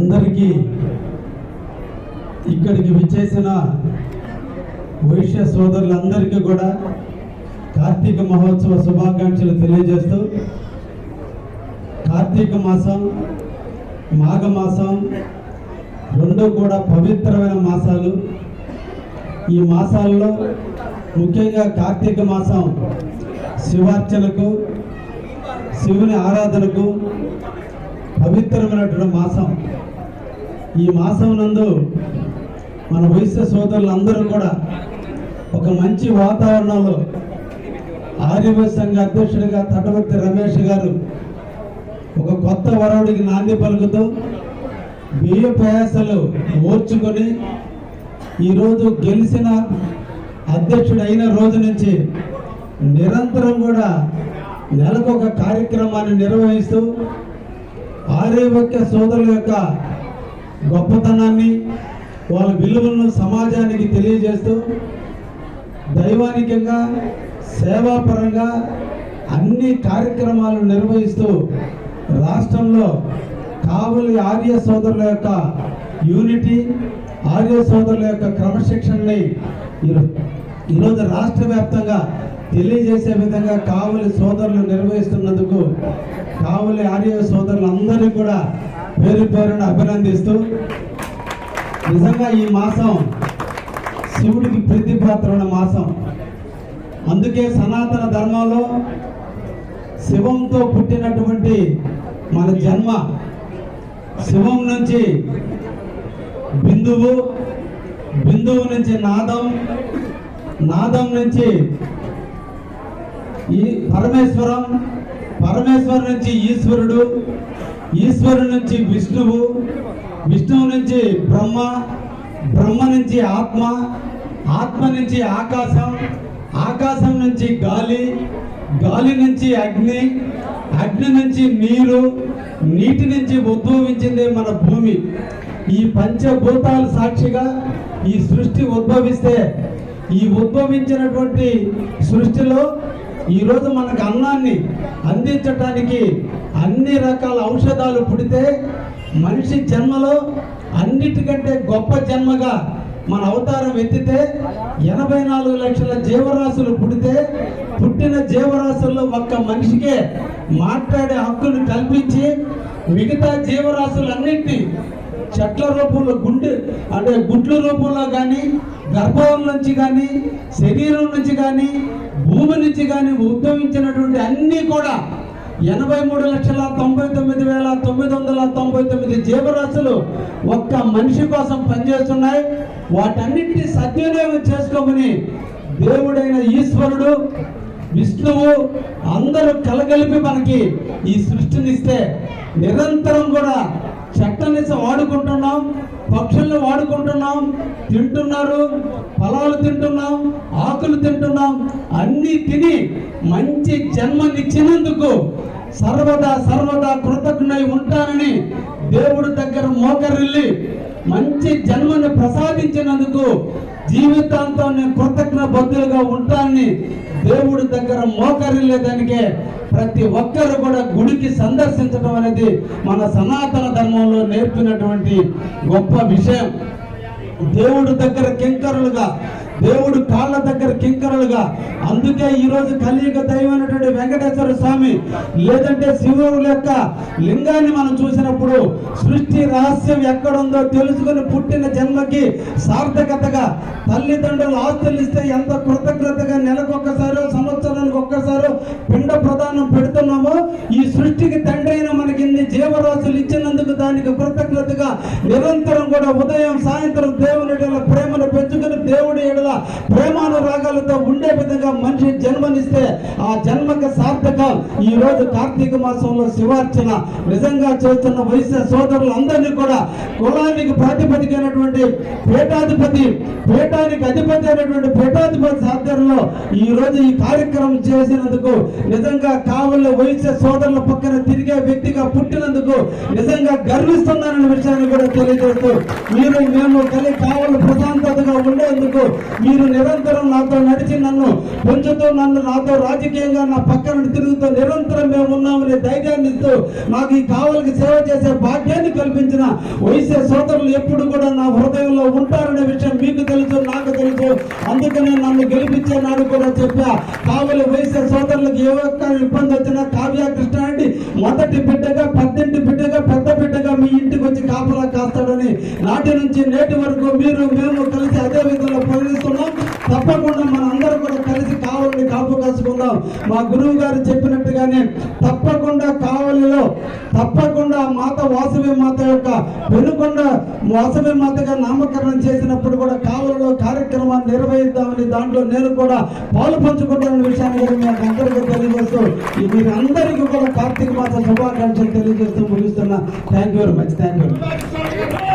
అందరికీ ఇక్కడికి విచ్చేసిన వైశ్య సోదరులందరికీ కూడా కార్తీక మహోత్సవ శుభాకాంక్షలు తెలియజేస్తూ కార్తీక మాసం మాఘమాసం రెండు కూడా పవిత్రమైన మాసాలు. ఈ మాసాల్లో ముఖ్యంగా కార్తీక మాసం శివార్చనకు శివుని ఆరాధనకు పవిత్రమైనటువంటి మాసం. ఈ మాసం నందు మన వైశ్య సోదరులందరూ కూడా ఒక మంచి వాతావరణంలో ఆర్యవ సంఘ అధ్యక్షుడిగా తటవర్తి రమేష్ గారు ఒక కొత్త వరవుడికి నాంది పలుకుతూ బియ్య ప్రయాసాలు ఓర్చుకొని ఈరోజు గెలిచిన అధ్యక్షుడు అయిన రోజు నుంచి నిరంతరం కూడా నెలకు ఒక కార్యక్రమాన్ని నిర్వహిస్తూ ఆర్యవక్య సోదరుల యొక్క గొప్పతనాన్ని వాళ్ళ విలువలను సమాజానికి తెలియజేస్తూ దైవానికంగా సేవాపరంగా అన్ని కార్యక్రమాలు నిర్వహిస్తూ రాష్ట్రంలో కావలి ఆర్య సోదరుల యొక్క యూనిటీ ఆర్య సోదరుల యొక్క క్రమశిక్షణని ఈరోజు రాష్ట్ర వ్యాప్తంగా తెలియజేసే విధంగా కావలి సోదరులు నిర్వహిస్తున్నందుకు కావలి ఆర్య సోదరులందరికీ కూడా పేరు పేరును అభినందిస్తూ నిజంగా ఈ మాసం శివుడికి ప్రీతిపాత్రమైన మాసం. అందుకే సనాతన ధర్మంలో శివంతో పుట్టినటువంటి మన జన్మ శివం నుంచి బిందువు బిందువు నుంచి నాదం నాదం నుంచి ఈ పరమేశ్వరం పరమేశ్వరు నుంచి ఈశ్వరుడు ఈశ్వరుడు నుంచి విష్ణువు విష్ణువు నుంచి బ్రహ్మ బ్రహ్మ నుంచి ఆత్మ ఆత్మ నుంచి ఆకాశం ఆకాశం నుంచి గాలి గాలి నుంచి అగ్ని అగ్ని నుంచి నీరు నీటి నుంచి ఉద్భవించింది మన భూమి. ఈ పంచభూతాల సాక్షిగా ఈ సృష్టి ఉద్భవిస్తే ఈ ఉద్భవించినటువంటి సృష్టిలో ఈరోజు మనకు అన్నాన్ని అందించటానికి అన్ని రకాల ఔషధాలు పుడితే మనిషి జన్మలో అన్నిటికంటే గొప్ప జన్మగా మన అవతారం ఎత్తితే ఎనభై నాలుగు లక్షల జీవరాశులు పుడితే పుట్టిన జీవరాశుల్లో ఒక్క మనిషికే మాట్లాడే హక్కును కల్పించి మిగతా జీవరాశులన్నింటినీ చెట్ల రూపంలో గుండె అంటే గుడ్ల రూపంలో కానీ గర్భం నుంచి కానీ శరీరం నుంచి కానీ భూమి నుంచి కానీ ఉద్భవించినటువంటి అన్నీ కూడా ఎనభై మూడు లక్షల తొంభై తొమ్మిది వేల తొమ్మిది వందల తొంభై తొమ్మిది జీవరాశులు ఒక్క మనిషి కోసం పనిచేస్తున్నాయి. వాటన్నిటిని సద్వినియోగం చేసుకోమని దేవుడైన ఈశ్వరుడు విష్ణువు అందరూ కలగలిపి మనకి ఈ సృష్టినిస్తే నిరంతరం కూడా చెట్టని వాడుకుంటున్నాం పక్షులను వాడుకుంటున్నాం తింటున్నారు ఫలాలు తింటున్నాం ఆకులు తింటున్నాం అన్నీ తిని మంచి జన్మనిచ్చినందుకు సర్వదా సర్వదా కృతజ్ఞై ఉంటానని దేవుడి దగ్గర మోకరిల్లి మంచి జన్మను ప్రసాదించినందుకు జీవితాంతం నేను కృతజ్ఞ బద్దులుగా ఉంటానని దేవుడి దగ్గర మోకరిల్లేదానికే ప్రతి ఒక్కరు కూడా గుడికి సందర్శించడం అనేది మన సనాతన ధర్మంలో నేర్పినటువంటి గొప్ప విషయం. దేవుడు దగ్గర కింకరులుగా దేవుడు కాళ్ళ దగ్గర కింకరులుగా. అందుకే ఈ రోజు కలియుగ దైవమైనటువంటి వెంకటేశ్వర స్వామి లేదంటే శివుడు యొక్క లింగాన్ని మనం చూసినప్పుడు సృష్టి రహస్యం ఎక్కడుందో తెలుసుకొని పుట్టిన జన్మకి సార్థకతగా తల్లిదండ్రులు ఆస్తులు ఇస్తే ఎంత కృతజ్ఞతగా నెలకొక్కసారో సంవత్సరానికి ఒక్కసారో పిండ ప్రదానం పెడుతున్నామో ఈ సృష్టికి తండ్రి అయిన మనకి ఇన్ని జీవరాశులు ఇచ్చినందుకు దానికి కృతజ్ఞతగా నిరంతరం కూడా ఉదయం సాయంత్రం దేవుడి ఎడల ప్రేమానురాగాలతో ఉండే విధంగా మనిషి జన్మనిస్తే ఆ జన్మకి సార్థకం ఈ రోజు కార్తీక మాసంలో శివార్చన నిజంగా చేస్తున్న వైశ్య సోదరులందరినీ కూడా కులానికి ప్రాతిపదికైనటువంటి పీఠాధిపతి పీఠానికి అధిపతి అయినటువంటి పీఠాధిపతి సాధ్యంలో ఈ రోజు ఈ కార్యక్రమం చేసినందుకు నిజంగా కావలి వైశ్య సోదరుల పక్కన తిరిగే వ్యక్తిగా పుట్టినందుకు నిజంగా గర్విస్తున్నానన్న విషయాన్ని కూడా తెలియజేస్తూ మీరు మేము కలిగి కావాలి ప్రశాంతతగా ఉండేందుకు మీరు నిరంతరం నాతో నడిచి నన్ను పొంచుతూ నన్ను నాతో రాజకీయంగా నా పక్కన తిరుగుతూ నిరంతరం మేము ఉన్నామని ధైర్యాన్ని ఇస్తూ నాకు ఈ కావలికి సేవ చేసే భాగ్యాన్ని కల్పించిన వయసే సోదరులు ఎప్పుడు కూడా నా హృదయంలో ఉంటారనే విషయం మీకు తెలుసు నాకు తెలుసు. అందుకనే నన్ను గెలిపించే నాడు కూడా చెప్పా కావలి వయసే సోదరులకు ఏ ఒక్క ఇబ్బంది వచ్చినా కావ్య కృష్ణారెడ్డి మొదటి బిడ్డగా పద్దెంటి బిడ్డగా పెద్ద బిడ్డగా మీ ఇంటికి వచ్చి కాపలా కాస్తాడని నాటి నుంచి నేటి వరకు మీరు మేము కలిసి అదే విధంగా మా గురువు గారు చెప్పినట్టుగానే తప్పకుండా కావలిలో తప్పకుండా మాత వాసవి మాత యొక్క వెనుకొండ వాసవి మాతగా నామకరణం చేసినప్పుడు కూడా కావలిలో కార్యక్రమాన్ని నిర్వహిద్దామని దాంట్లో నేను కూడా పాలు పంచుకుంటానన్న విషయాన్ని కూడా మీకు అందరికీ తెలియజేస్తూ మీరు అందరికీ కూడా కార్తీక మాత శుభాకాంక్షలు తెలియజేస్తూ ముగిస్తున్నా. Thank you very much thank you